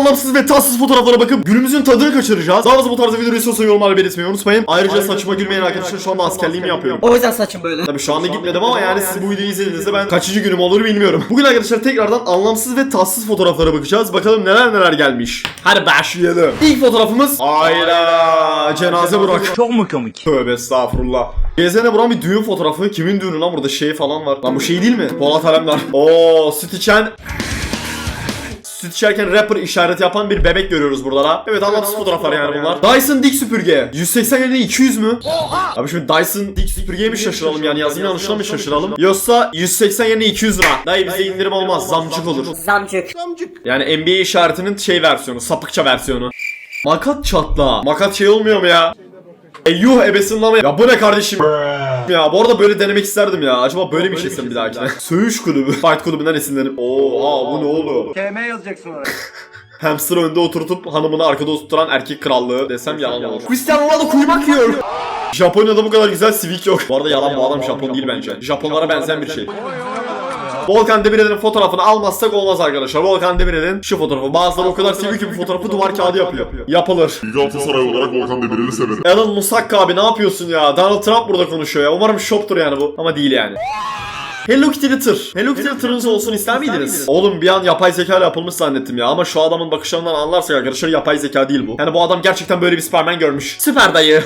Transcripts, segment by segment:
anlamsız ve tatsız fotoğraflara bakıp günümüzün tadını kaçıracağız. Daha fazla bu tarzda video istiyorsanız yorumlarda belirtmeyi unutmayın. Ayrıca saçıma gülmeyin arkadaşlar şu anda askerliğimi yapıyorum. O yüzden saçım böyle. Tabii şu anda gitmedim ama yani siz bu videoyu izlediğinizde ben kaçıncı günüm olur bilmiyorum. Bugün arkadaşlar tekrardan anlamsız ve tatsız fotoğraflara bakacağız. Bakalım neler neler gelmiş. Hadi başlayalım. İlk fotoğrafımız Ayla cenaze Burak. Çok mu komik? Tövbe estağfurullah. GZN Buran bir düğün fotoğrafı. Kimin düğünü lan burada şey falan var. Lan bu şey değil mi? Polat Alemdar. Oo süt içen Süt içerken rapper işareti yapan bir bebek görüyoruz burada da. Evet anlamsız fotoğraflar yani bunlar. Dyson dik süpürge. 180 yerine 200 mü? Abi şimdi Dyson dik süpürgeye mi şaşıralım yani yazım yanlışına mı şaşıralım? Yoksa 180 yerine 200 lira. Dayı bize indirim olmaz zamcık olur. Zamcık. Yani NBA işaretinin şey versiyonu, sapıkça versiyonu. Makat çatla. Makat şey olmuyor mu ya? E yuh ebesin lama ya bu ne kardeşim ya. Bu arada böyle denemek isterdim ya. Acaba böyle bir şey bir dahakine Söğüş kulübü. Fight kulübünden esinlenip. Oha bu ne oğlum? KM yazacaksın oraya. Hamster önde oturtup hanımını arkada oturtan erkek krallığı desem yalan olur. Cristiano Ronaldo kuyumak yiyor. Japonya'da bu kadar güzel sivik yok. Bu arada yalan bu adam Japon değil bence. Japonlara benzeyen bir şey Volkan Demirel'in fotoğrafını almazsak olmaz arkadaşlar. Volkan Demirel'in şu fotoğrafı. Bazıları o kadar seviyor ki bu fotoğrafı duvar kağıdı yapıyor. Yapılır. Galatasaray olarak Volkan Demirel'i severim. Alan Musakka abi ne yapıyorsun ya? Donald Trump burada konuşuyor ya. Umarım shoptur yani bu. Ama değil yani. Hello Kitty'li tır. Hello Kitty'li tırınız olsun ister miydiniz? Oğlum bir an yapay zeka ile yapılmış zannettim ya. Ama şu adamın bakışlarından anlarsak arkadaşlar yapay zeka değil bu. Yani bu adam gerçekten böyle bir Superman görmüş. Süper dayı.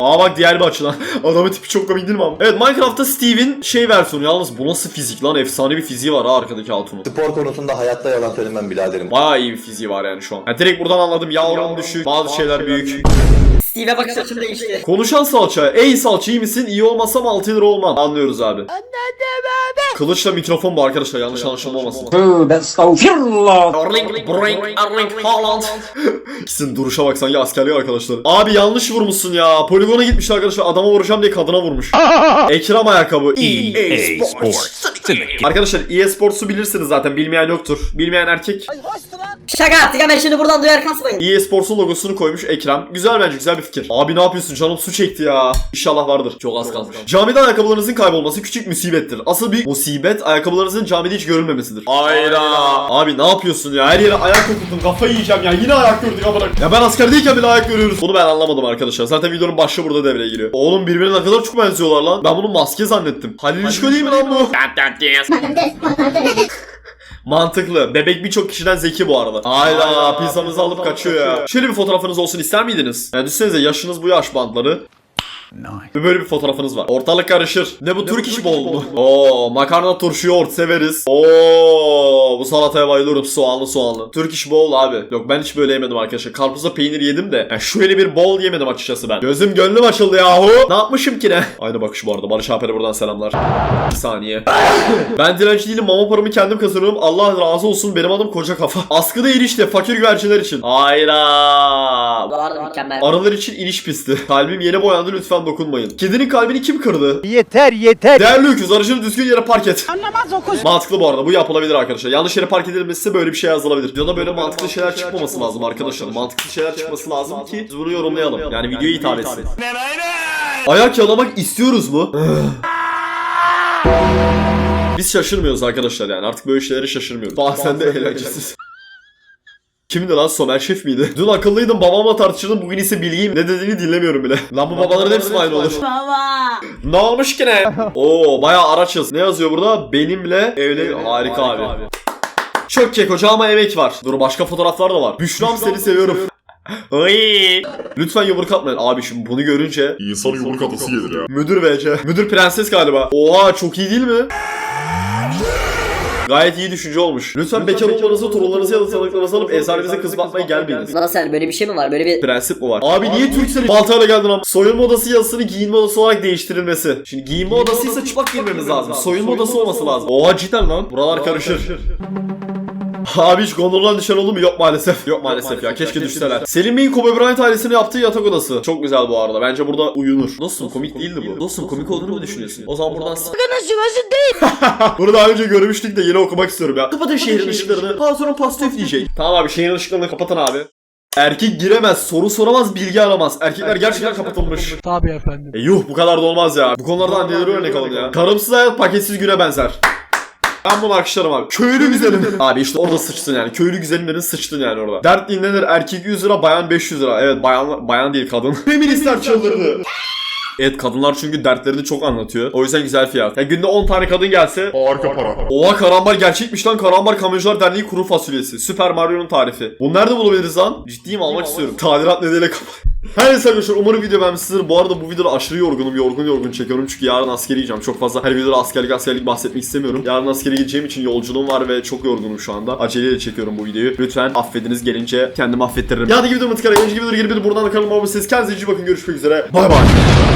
Aa bak diğer bir açıdan. Adamın tipi çok komik değil mi ama? Evet Minecraft'ta Steve'in şey versiyonu. Yalnız bu nasıl fizik lan? Efsane bir fiziği var ha arkadaki Altun'un. Spor konusunda hayatta yalan söylemem biraderim. Bayağı iyi bir fiziği var yani şu an. Yani direkt buradan anladım. Ya oranı düşük, bazı şeyler büyük. Steve'e bakış açım değişti. Konuşan salça. Ey salça iyi misin? İyi olmasam 6 lira olmam. Anlıyoruz abi. Kılıçla mikrofon bu arkadaşlar yanlış anlaşılma olmasın. Tövbe estağfirullah. Erling, Haaland. İkisinin duruşa bak sanki askerlik arkadaşlar. Abi yanlış vurmuşsun ya. Poligona gitmiş arkadaşlar. Adama vuracağım diye kadına vurmuş. Ekrem ayakkabı. EA Sports. Arkadaşlar EA Sports'u bilirsiniz zaten. Bilmeyen yoktur. Bilmeyen erkek. Şaka yaptık hemen şimdi buradan duyar kasmayın. EA Sports'un logosunu koymuş Ekrem. Güzel bence güzel bir fikir. Abi ne yapıyorsun canım su çekti ya. İnşallah vardır. Çok az kalmış. Camide ayakkabılarınızın kaybolması küçük musibettir. Asıl bir musibet ayakkabılarınızın camide hiç görülmemesidir. Ayda. Abi ne yapıyorsun ya? Her yere ayak kokuttum. Kafayı yiyeceğim ya. Yine ayak gördük amına. Ya ben askerdeyken bile ayak görüyoruz. Bunu ben anlamadım arkadaşlar. Zaten videonun başlığı burada devreye giriyor. Oğlum birbirine ne kadar çok benziyorlar lan. Ben bunu maske zannettim. Halil İşko değil mi lan bu? Mantıklı. Bebek birçok kişiden zeki bu arada. Hayda pizzanızı alıp kaçıyor ya. Şöyle bir fotoğrafınız olsun ister miydiniz? Yani düşünsenize yaşınız bu yaş bandları. Ve böyle bir fotoğrafınız var. Ortalık karışır. Ne bu Türk işi bol mu? Oo makarna turşu yoğurt severiz. Oo bu salataya bayılıyorum soğanlı soğanlı. Türk işi bol abi. Yok ben hiç böyle yemedim arkadaşlar. Karpuzla peynir yedim de. Yani şöyle bir bol yemedim açıkçası ben. Gözüm gönlüm açıldı yahu. Ne yapmışım ki ne? Aynı bakış bu arada. Barış Alper'e buradan selamlar. Bir saniye. ben dilenci değilim. Mama paramı kendim kazanıyorum. Allah razı olsun. Benim adım koca kafa. Askıda erişte. Fakir güvercinler için. Mükemmel. Aralar için iniş pisti. Kalbim yeni boyandı lütfen dokunmayın. Kedinin kalbini kim kırdı? Yeter yeter. Değerli öküz aracını düzgün yere park et. Anlamaz okuz. Mantıklı bu arada bu yapılabilir arkadaşlar. Yanlış yere park edilmesi böyle bir şey yazılabilir. Videoda böyle mantıklı şeyler çıkmaması lazım arkadaşlar. Mantıklı şeyler çıkması lazım ki biz bunu yorumlayalım. Yani videoya hitap etsin. Ayak yalamak istiyoruz mu? Biz şaşırmıyoruz arkadaşlar yani artık böyle şeylere şaşırmıyoruz. Bazen de eğlencesiz. Kimdi lan Somer Şef miydi? Dün akıllıydım babamla tartışırdım bugün ise bilgiyim. Ne dediğini dinlemiyorum bile. Lan bu babaların hepsi mi aynı olur. Baba. Ne olmuş ki ne? Oo bayağı araçız. Ne yazıyor burada? Benimle evli harika abi. Çok kek ama emek var. Dur başka fotoğraflar da var. Büşram seni seviyorum. Oy. Lütfen yumruk atmayın. Abi şimdi bunu görünce İnsanın yumruk atası gelir ya. Müdür VC. Müdür prenses galiba. Oha çok iyi değil mi? Gayet iyi düşünce olmuş. Lütfen bekar olmanızı, torunlarınızı ya da tanıklarınızı alıp eczanemize kız bakmaya gelmeyiniz. Nasıl yani böyle bir şey mi var? Böyle bir Prensip mi var? Abi niye Türkcell'in baltayla geldin ama? Soyunma odası yazısını giyinme odası olarak değiştirilmesi. Şimdi giyinme odasıysa çıplak girmemiz lazım. Soyunma odası olması lazım. Oha cidden lan. Buralar karışır. Abi hiç gondoldan düşen oldu mu? Yok maalesef. Yok maalesef ya. Keşke düşseler. Selim Bey'in Kobe Bryant ailesinin yaptığı yatak odası. Çok güzel bu arada. Bence burada uyunur. Dostum komik değildi bu. Dostum komik olduğunu mu düşünüyorsun? O zaman buradan... Bunu daha önce görmüştük de yine okumak istiyorum ya. Kapatın şehrin ışıklarını. Patronun pasta üfleyecek. Tamam abi şehrin ışıklarını kapatın abi. Erkek giremez, soru soramaz, bilgi aramaz. Erkekler gerçekten kapatılmış. Tabii efendim. E yuh bu kadar da olmaz ya. Bu konularda anneleri örnek alın ya. Karımsız hayat paketsiz güne benzer. Ben bunu alkışlarım abi. Köylü güzelim. abi işte orada sıçtın yani. Köylü güzelimlerin sıçtın yani orada. Dert dinlenir erkek 100 lira bayan 500 lira. Evet bayan bayan değil kadın. Feministler çıldırdı. Evet kadınlar çünkü dertlerini çok anlatıyor. O yüzden güzel fiyat. Ya günde 10 tane kadın gelse Harika para. Oha karambar gerçekmiş lan. Karambar Kamyoncular Derneği kuru fasulyesi. Süper Mario'nun tarifi. Bunu nerede bulabiliriz lan? Ciddiyim almak istiyorum. Tadilat nedeniyle kapat. Her neyse arkadaşlar umarım video beğenmişsinizdir. Bu arada bu videoda aşırı yorgunum. Yorgun yorgun çekiyorum çünkü yarın askere gideceğim. Çok fazla her videoda askerlik askerlik bahsetmek istemiyorum. Yarın askere gideceğim için yolculuğum var ve çok yorgunum şu anda. Aceleyle çekiyorum bu videoyu. Lütfen affediniz gelince kendimi affettiririm. Ya hadi videomu tıkara. Önceki videoda geri bir buradan da kanalıma abone olursanız kendinize iyi bakın. Görüşmek üzere. Bay bay.